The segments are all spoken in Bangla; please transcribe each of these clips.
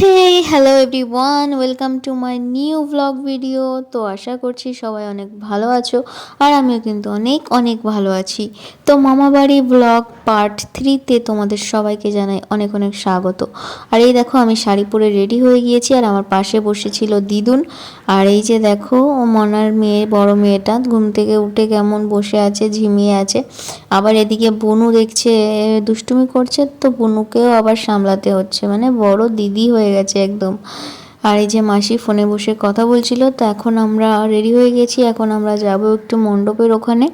Hey hello everyone welcome to my new blog video তো আশা করছি সবাই অনেক ভালো আছো আর আমিও কিন্তু অনেক অনেক ভালো আছি। তো মামাবাড়ি ব্লগ পার্ট থ্রিতে তোমাদের সবাইকে জানাই অনেক অনেক স্বাগত। আর এই দেখো, আমি শাড়ি পরে রেডি হয়ে গিয়েছি আর আমার পাশে বসেছিল দিদুন। আর এই যে দেখো ও মনার মেয়ে, বড় মেয়েটা ঘুম থেকে উঠে কেমন বসে আছে, ঝিমিয়ে আছে। আবার এদিকে বনু দেখছে দুষ্টুমি করছে, তো বনুকেও আবার সামলাতে হচ্ছে। মানে বড় দিদি হয়ে গেছে একদম। আর এই যে মাসি ফোনে বসে কথা বলছিল, তো এখন আমরা রেডি হয়ে গেছি, এখন আমরা যাব একটু মণ্ডপের ওখানে।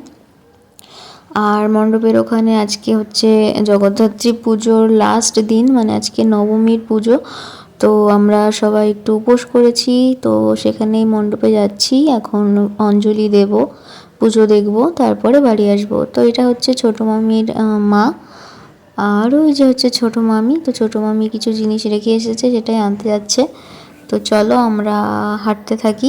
আর মণ্ডপের ওখানে আজকে হচ্ছে জগদ্ধাত্রী পুজোর লাস্ট দিন মানে আজকে নবমীর পুজো। তো আমরা সবাই একটু উপোস করেছি, তো সেখানেই মণ্ডপে যাচ্ছি, এখন অঞ্জলি দেব, পুজো দেখব, তারপরে বাড়ি আসব। তো এটা হচ্ছে ছোটো মামির মা। আর ওই যে হচ্ছে ছোট মামি, তো ছোট মামি কিছু জিনিস রেখে এসেছে সেটাই আনতে যাচ্ছে। তো চলো আমরা হাঁটতে থাকি।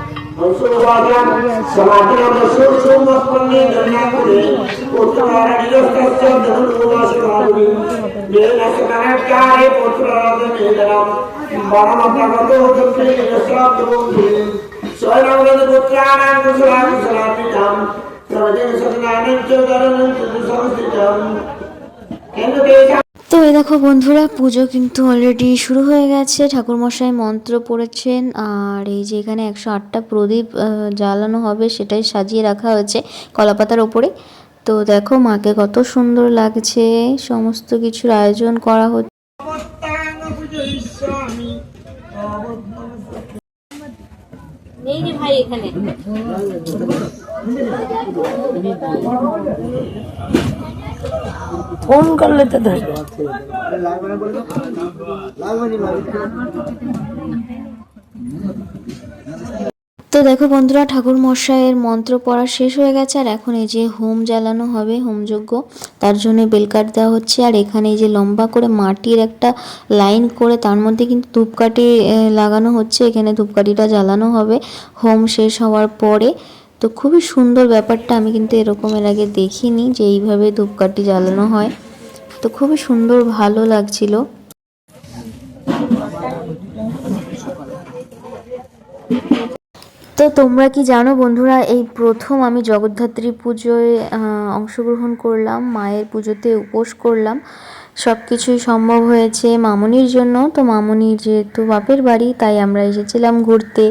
समाधान दशोर सोमस्पन्ने धन्याकुले उत्तरारणीयस्तस्य धनुर्वासिकामुनि येन सकनक्कारे पुत्राराधनेदरां महामतगतो दत्ते यस्याब्दोभि स्वयंवदपुत्राणां कुशलां कुशलापितां सर्वजनसदनानां च धरणं च संस्थितम् किन्तु तेषां এই দেখো বন্ধুরা, পুজো কিন্তু অলরেডি শুরু হয়ে গেছে। ঠাকুরমশাই মন্ত্র পড়েছেন, আর এই যে এখানে একশো আটটা প্রদীপ জ্বালানো হবে সেটাই সাজিয়ে রাখা হয়েছে কলাপাতার ওপরে। তো দেখো মাকে কত সুন্দর লাগছে, সমস্ত কিছুর আয়োজন করা হচ্ছে। নেই রে ভাই এখানে। ফোন করলে তো ধরে। তো দেখো বন্ধুরা, ঠাকুর মশাইয়ের মন্ত্র পড়া শেষ হয়ে গেছে, আর এখন এই যে হোম জ্বালানো হবে, হোমযজ্ঞ, তার জন্য বেলকাঠ দেওয়া হচ্ছে, আর এখানে এই যে লম্বা করে মাটির একটা লাইন করে তার মধ্যে কিন্তু ধূপকাঠি লাগানো হচ্ছে, এখানে ধূপকাঠিটা জ্বালানো হবে। হোম শেষ হওয়ার পরে তো খুবই সুন্দর ব্যাপারটা আমি কিন্তু এরকম এর আগে দেখিনি যে এইভাবে ধূপকাঠি জ্বালানো হয়। তো খুবই সুন্দর, ভালো লাগছিল। তো তোমরা কি জানো বন্ধুরা, এই প্রথম আমি জগদ্ধাত্রী পুজোয় অংশগ্রহণ করলাম, মায়ের পুজোতে উপোস করলাম। সব কিছুই সম্ভব হয়েছে মামনির জন্য। তো মামনির যেহেতু বাপের বাড়ি, তাই আমরা এসেছিলাম ঘুরতে।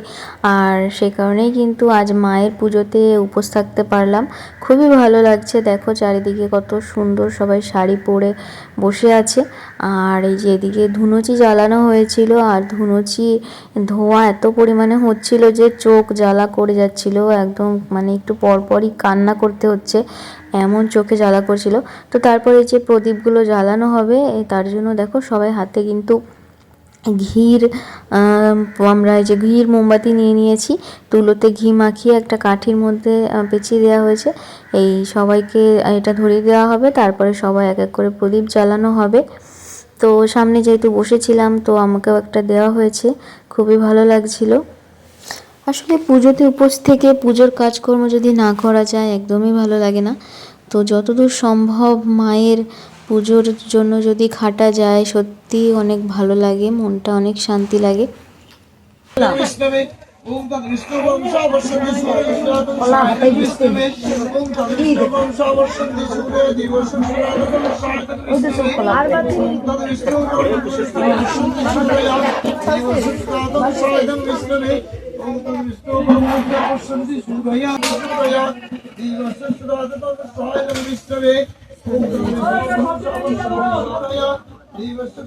আর সে কারণেই কিন্তু আজ মায়ের পুজোতে উপোস থাকতে পারলাম। খুবই ভালো লাগছে, দেখো চারিদিকে কত সুন্দর সবাই শাড়ি পরে বসে আছে। আর এই যে এদিকে ধুনুচি জ্বালানো হয়েছিল, আর ধুনুচি ধোঁয়া এত পরিমাণে হচ্ছিল যে চোখ জ্বালা করে যাচ্ছিল। একদম মানে একটু পরপরই কান্না করতে হচ্ছে। এমন চোখে জ্বালা করছিল। তো তারপরে যে প্রদীপগুলো জ্বালানো হবে তার জন্য দেখো সবাই হাতে কিন্তু ঘির আম, আমরা এই যে ঘির মোমবাতি নিয়ে নিয়েছি। তুলোতে ঘি মাখিয়ে একটা কাঠির মধ্যে পেঁচিয়ে দেওয়া হয়েছে। এই সবাইকে এটা ধরিয়ে দেওয়া হবে। তারপরে সবাই এক এক করে প্রদীপ জ্বালানো হবে। তো সামনে যেহেতু বসেছিলাম তো আমাকেও একটা দেওয়া হয়েছে। খুবই ভালো লাগছিল। আসলে পুজোতে উপোস থেকে পুজোর কাজকর্ম যদি না করা যায় একদমই ভালো লাগে না। তো যতদূর সম্ভব মায়ের পুজোর জন্য যদি খাটা যায় সত্যি অনেক ভালো লাগে, মনটা অনেক শান্তি লাগে। Vallahi gittim. İyiydi. O da çok kolay. ദിവസം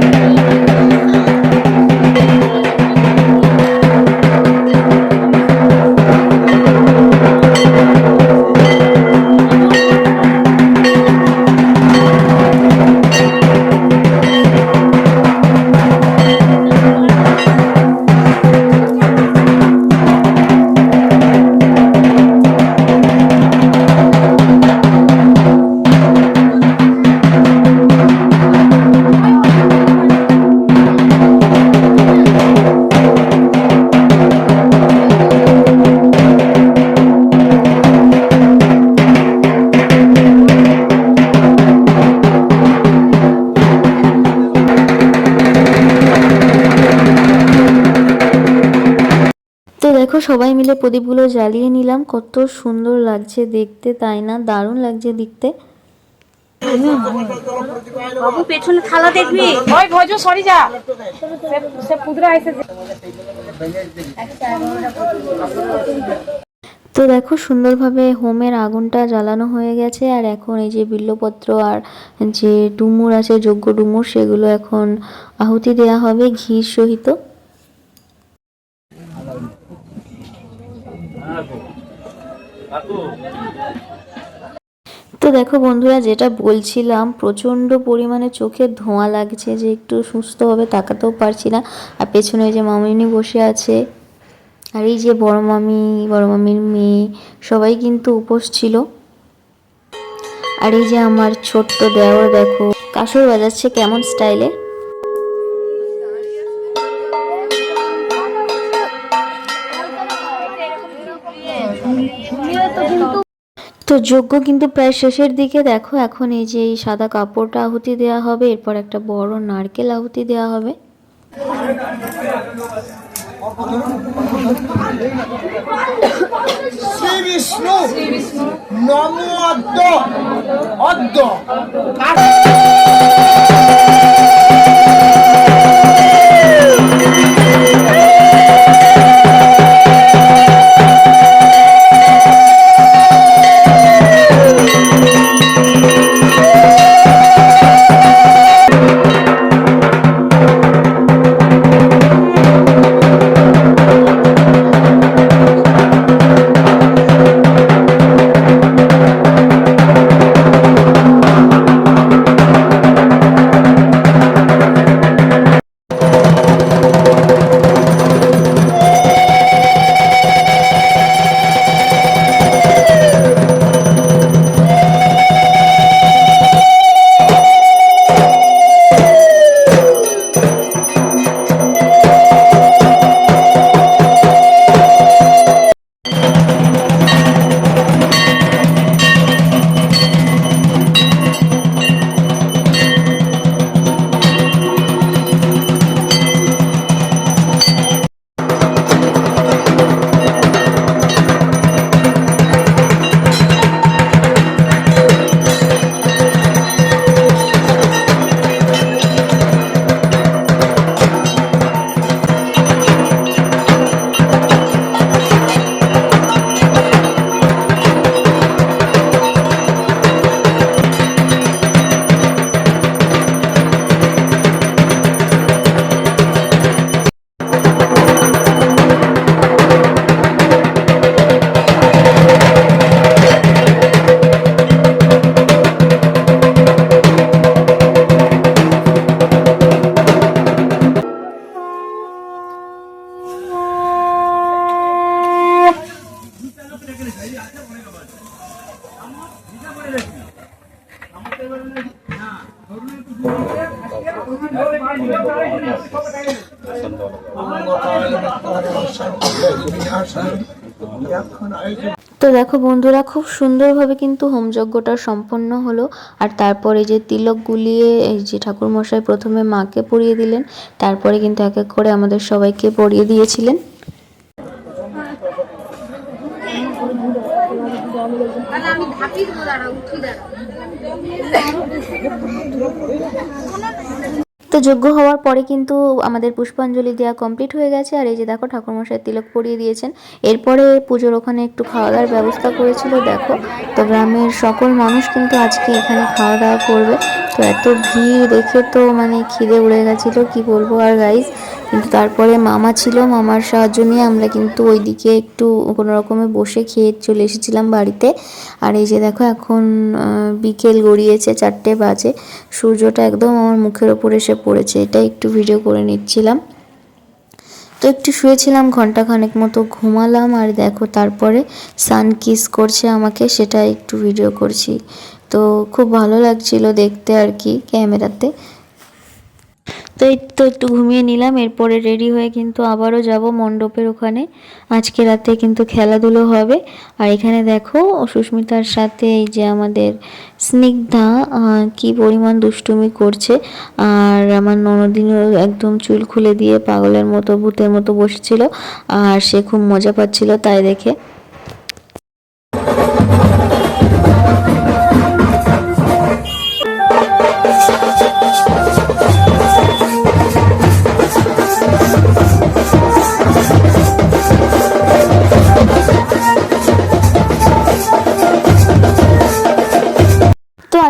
দেখো সবাই মিলে প্রদীপগুলো জ্বালিয়ে নিলাম। কত সুন্দর লাগছে দেখতে তাই না? দারুণ লাগছে দেখতে। বাবু পেছনে থালা দেখবি? ওই ভোজ সরি যা। সে- পুদরা এসেছে। তো দেখো সুন্দরভাবে হোমের আগুনটা জ্বালানো হয়ে গেছে আর এখন এই যে বিল্লপত্র আর যে ডুমুর আছে যোগ্য ডুমুর সেগুলো এখন আহুতি দেয়া হবে ঘির সহিত। তো দেখো বন্ধুরা, যেটা বলছিলাম, প্রচণ্ড পরিমাণে চোখে ধোঁয়া লাগছে যে একটু সুস্থভাবে তাকাতেও পারছি না। আর পেছনে যে মামিনী বসে আছে। আর এই যে বড় মামি, বড় মামির মেয়ে, সবাই কিন্তু উপোস ছিল। আর এই যে আমার ছোট্ট দেওর, দেখো, কাসর বাজাচ্ছে কেমন স্টাইলে তো যজ্ঞ কিন্তু প্রায় শেষের দিকে। দেখো এখন এই যে এই সাদা কাপড়টা আহুতি দেওয়া হবে, এরপর একটা বড় নারকেল আহুতি দেওয়া হবে। শ্রী বিষ্ণু, নম অদ্য অদ্য। তো দেখো বন্ধুরা, খুব সুন্দরভাবে কিন্তু হোমযজ্ঞটা সম্পন্ন হলো। আর তারপরে যে তিলক গুলিয়ে এই যে ঠাকুরমশাই প্রথমে মাকে পরিয়ে দিলেন, তারপরে কিন্তু এক এক করে আমাদের সবাইকে পরিয়ে দিয়েছিলেন। তো যোগ্য হওয়ার পরে কিন্তু আমাদের পুষ্পাঞ্জলি দেওয়া কমপ্লিট হয়ে গেছে, আর এই যে দেখো ঠাকুরমশাই তিলক পরিয়ে দিয়েছেন। এরপরে পুজোর ওখানে একটু খাওয়া দাওয়ার ব্যবস্থা করেছিল, দেখো। তো গ্রামের সকল মানুষ কিন্তু আজকে এখানে খাওয়া দাওয়া করবে। তো এত ভিড় দেখে তো মানে খিদে উড়ে গেছিল, কি বলব আর গাইজ কিন্তু তারপরে মামা ছিল, মামার সাহায্য নিয়ে আমরা কিন্তু ওইদিকে একটু কোনো রকমে বসে খেয়ে চলে এসেছিলাম বাড়িতে। আর এই যে দেখো এখন বিকেল গড়িয়েছে চারটে বাজে। সূর্যটা একদম আমার মুখের ওপর এসে পড়েছে, এটা একটু ভিডিও করে নিচ্ছিলাম। তো একটু শুয়েছিলাম ঘণ্টা খানেক মতো, ঘুমালাম আর দেখো তারপরে সান কিস করছে আমাকে, সেটা একটু ভিডিও করছি। তো খুব ভালো লাগছিল দেখতে আর কি ক্যামেরাতে। তো এই তো একটু ঘুমিয়ে নিলাম, এরপরে রেডি হয়ে কিন্তু আবারও যাব মণ্ডপের ওখানে। আজকে রাতে কিন্তু খেলাধুলো হবে। আর এখানে দেখো, সুস্মিতার সাথে এই যে আমাদের স্নিগ্ধা কি পরিমাণ দুষ্টুমি করছে। আর আমার ননদিনও একদম চুল খুলে দিয়ে পাগলের মতো, ভূতের মতো বসেছিল। আর সে খুব মজা পাচ্ছিল তাই দেখে।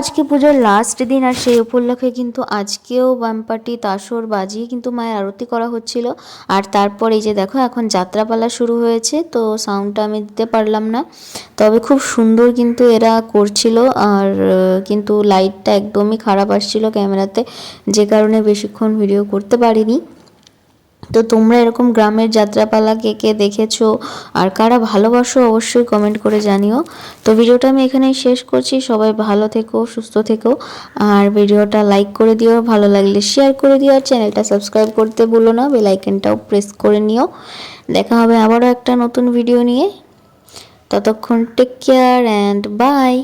আজকে পুজোর লাস্ট দিন আর সেই উপলক্ষে কিন্তু আজকেও বামপাটি তাসর বাজিয়ে কিন্তু মায়ের আরতি করা হচ্ছিল। আর তারপর এই যে দেখো, এখন যাত্রাপালা শুরু হয়েছে, তো সাউন্ডটা আমি দিতে পারলাম না। তবে খুব সুন্দর কিন্তু এরা করছিল, আর কিন্তু লাইটটা একদমই খারাপ আসছিল ক্যামেরাতে, যে কারণে বেশিক্ষণ ভিডিও করতে পারিনি। তো তোমরা এরকম গ্রামের যাত্রাপালা কে কে দেখেছ আর কারা ভালোবাসো অবশ্যই কমেন্ট করে জানিও। তো ভিডিওটা আমি এখানেই শেষ করছি। সবাই ভালো থেকো, সুস্থ থেকো। আর ভিডিওটা লাইক করে দিও, ভালো লাগলে শেয়ার করে দিও। আর চ্যানেলটা সাবস্ক্রাইব করতে ভুলো না বেল আইকনটাও প্রেস করে নিও। দেখা হবে আবারও একটা নতুন ভিডিও নিয়ে। ততক্ষণ টেক কেয়ার অ্যান্ড বাই